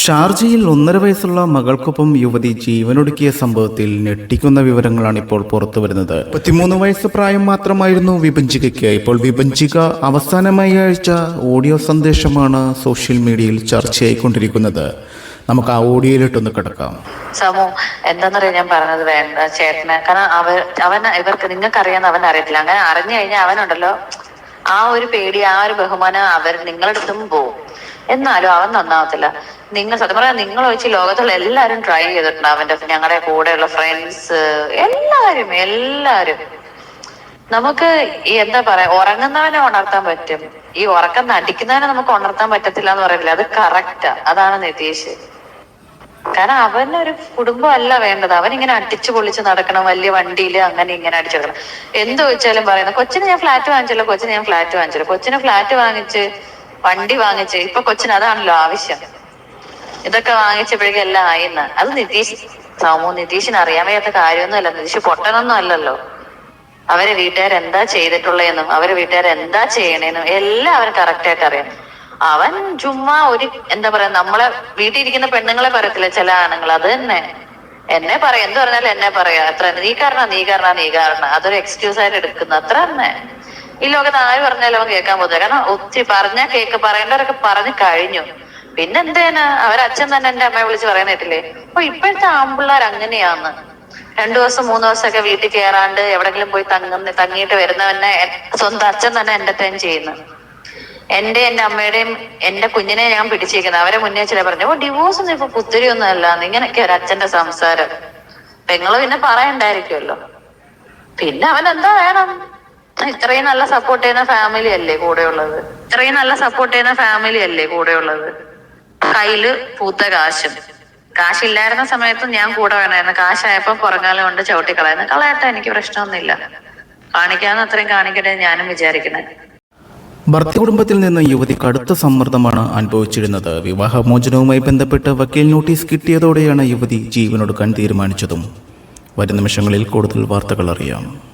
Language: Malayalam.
ഷാർജയിൽ ഒന്നര വയസ്സുള്ള മകൾക്കൊപ്പം യുവതി ജീവനൊടുക്കിയ സംഭവത്തിൽ ഞെട്ടിക്കുന്ന വിവരങ്ങളാണ് ഇപ്പോൾ പുറത്തു വരുന്നത്. പത്തിമൂന്ന് വയസ്സ് പ്രായം മാത്രമായിരുന്നു വിഭജികയ്ക്ക്. ഇപ്പോൾ വിഭജിക അവസാനമായി അയച്ച ഓഡിയോ സന്ദേശമാണ് സോഷ്യൽ മീഡിയയിൽ ചർച്ചയായിക്കൊണ്ടിരിക്കുന്നത്. നമുക്ക് ആ ഓഡിയോയിലിട്ടൊന്ന് കിടക്കാം. സമു എന്താണെന്നറിയാം ഞാൻ പറഞ്ഞത് വേണ്ട ചേട്ടന്. കാരണം അവർ അവൻ ഇവർക്ക് നിങ്ങൾക്ക് അറിയാന്ന് അവൻ അറിയത്തില്ല. അങ്ങനെ അറിഞ്ഞു കഴിഞ്ഞാൽ അവനുണ്ടല്ലോ. ആ ഒരു പേടി ആ ഒരു ബഹുമാനം അവർ നിങ്ങളടുത്തും പോവും. എന്നാലും അവൻ നന്നാവത്തില്ല. നിങ്ങൾ സത്യം പറയാം നിങ്ങൾ വെച്ച് ലോകത്തുള്ള എല്ലാവരും ട്രൈ ചെയ്തിട്ടുണ്ട് അവന്റെ ഞങ്ങളുടെ കൂടെയുള്ള ഫ്രണ്ട്സ് എല്ലാരും എല്ലാരും. നമുക്ക് എന്താ പറയാ ഉറങ്ങുന്നവനെ ഉണർത്താൻ പറ്റും. ഈ ഉറക്കം നടിക്കുന്നവനെ നമുക്ക് ഉണർത്താൻ പറ്റത്തില്ല എന്ന് പറയില്ല? അത് കറക്റ്റാ അതാണ് നിതീഷ്. കാരണം അവനൊരു കുടുംബം അല്ല വേണ്ടത്. അവൻ ഇങ്ങനെ അടിച്ചു പൊളിച്ച് നടക്കണം. വലിയ വണ്ടിയിൽ അങ്ങനെ ഇങ്ങനെ അടിച്ചു നടക്കണം. എന്ത് ചോദിച്ചാലും പറയുന്നത് കൊച്ചിന് ഞാൻ ഫ്ലാറ്റ് വാങ്ങിച്ചല്ലോ കൊച്ചിന് ഞാൻ ഫ്ലാറ്റ് വാങ്ങിച്ചല്ലോ. കൊച്ചിന് ഫ്ലാറ്റ് വാങ്ങിച്ച് വണ്ടി വാങ്ങിച്ച്. ഇപ്പൊ കൊച്ചിന് അതാണല്ലോ ആവശ്യം. ഇതൊക്കെ വാങ്ങിച്ചപ്പോഴേക്കും എല്ലാം ആയിന്ന്. അത് നിതീഷ് സാമു നിതീഷിന് അറിയാൻ വയ്യാത്ത കാര്യമൊന്നുമല്ല. നിതീഷ് പൊട്ടനൊന്നും അല്ലല്ലോ. അവരെ വീട്ടുകാർ എന്താ ചെയ്തിട്ടുള്ളതെന്നും അവരെ വീട്ടുകാർ എന്താ ചെയ്യണേന്നും എല്ലാം അവൻ കറക്റ്റായിട്ട് അറിയാം അവൻ ചുമ്മാ ഒരു എന്താ പറയാ നമ്മളെ വീട്ടിൽ ഇരിക്കുന്ന പെണ്ണുങ്ങളെ പറയത്തില്ല ചില ആണുങ്ങൾ. അത് തന്നെ. എന്നെ പറയാം എന്ത് പറഞ്ഞാലും എന്നെ പറയാ. അത്ര നീ കാരണ നീ കാരണ നീ കാരണ. അതൊരു എക്സ്ക്യൂസ് ആയിട്ട് എടുക്കുന്നു. അത്ര തന്നെ. ഈ ലോകത്ത് ആര് പറഞ്ഞാലും അവൻ കേൾക്കാൻ പോകുന്നത് കാരണം ഒത്തിരി പറഞ്ഞാൽ കേക്ക് പറയേണ്ടവരൊക്കെ പറഞ്ഞു കഴിഞ്ഞു. പിന്നെ എന്തേനാ അവരച്ഛൻ തന്നെ എന്റെ അമ്മയെ വിളിച്ച് പറയുന്നിട്ടില്ലേ അപ്പൊ ഇപ്പോഴത്തെ ആമ്പിള്ളേർ അങ്ങനെയാന്ന് രണ്ടു ദിവസം മൂന്ന് ദിവസമൊക്കെ വീട്ടിൽ കയറാണ്ട് എവിടെങ്കിലും പോയി തങ്ങുന്ന തങ്ങിയിട്ട് വരുന്നവനെ തന്നെ സ്വന്തം അച്ഛൻ തന്നെ എന്റർടൈൻ ചെയ്യുന്നു. എന്റെ എന്റെ അമ്മയുടെയും എന്റെ കുഞ്ഞിനെ ഞാൻ പിടിച്ചേക്കുന്നത് അവരെ മുന്നേ ചില പറഞ്ഞു ഓ ഡിവോഴ്സ് ഒന്നും ഇപ്പൊ പുത്തിരി ഒന്നും അല്ല. ഇങ്ങനെയൊക്കെ ഒരു അച്ഛന്റെ സംസാരം. പെങ്ങൾ പിന്നെ പറയണ്ടായിരിക്കുമല്ലോ. പിന്നെ അവൻ എന്താ വേണം? ഇത്രയും നല്ല സപ്പോർട്ട് ചെയ്യുന്ന ഫാമിലി അല്ലേ കൂടെയുള്ളത്? ഇത്രയും നല്ല സപ്പോർട്ട് ചെയ്യുന്ന ഫാമിലി അല്ലേ കൂടെയുള്ളത്? കയ്യിൽ പൂത്ത കാശും. കാശില്ലായിരുന്ന സമയത്തും ഞാൻ കൂടെ വേണമായിരുന്നു. കാശായപ്പോ പുറങ്ങാലം കൊണ്ട് ചവിട്ടി കളയുന്നു കളയട്ടെ എനിക്ക് പ്രശ്നമൊന്നുമില്ല. കാണിക്കാന്ന് അത്രയും കാണിക്കട്ടെ ഞാനും വിചാരിക്കുന്നത്. ഭർത്തൃ കുടുംബത്തിൽ നിന്ന് യുവതി കടുത്ത സമ്മർദ്ദമാണ് അനുഭവിച്ചിരുന്നത്. വിവാഹമോചനവുമായി ബന്ധപ്പെട്ട് വക്കീൽ നോട്ടീസ് കിട്ടിയതോടെയാണ് യുവതി ജീവനൊടുക്കാൻ തീരുമാനിച്ചതും വരും നിമിഷങ്ങളിൽ കൂടുതൽ വാർത്തകൾ അറിയാം.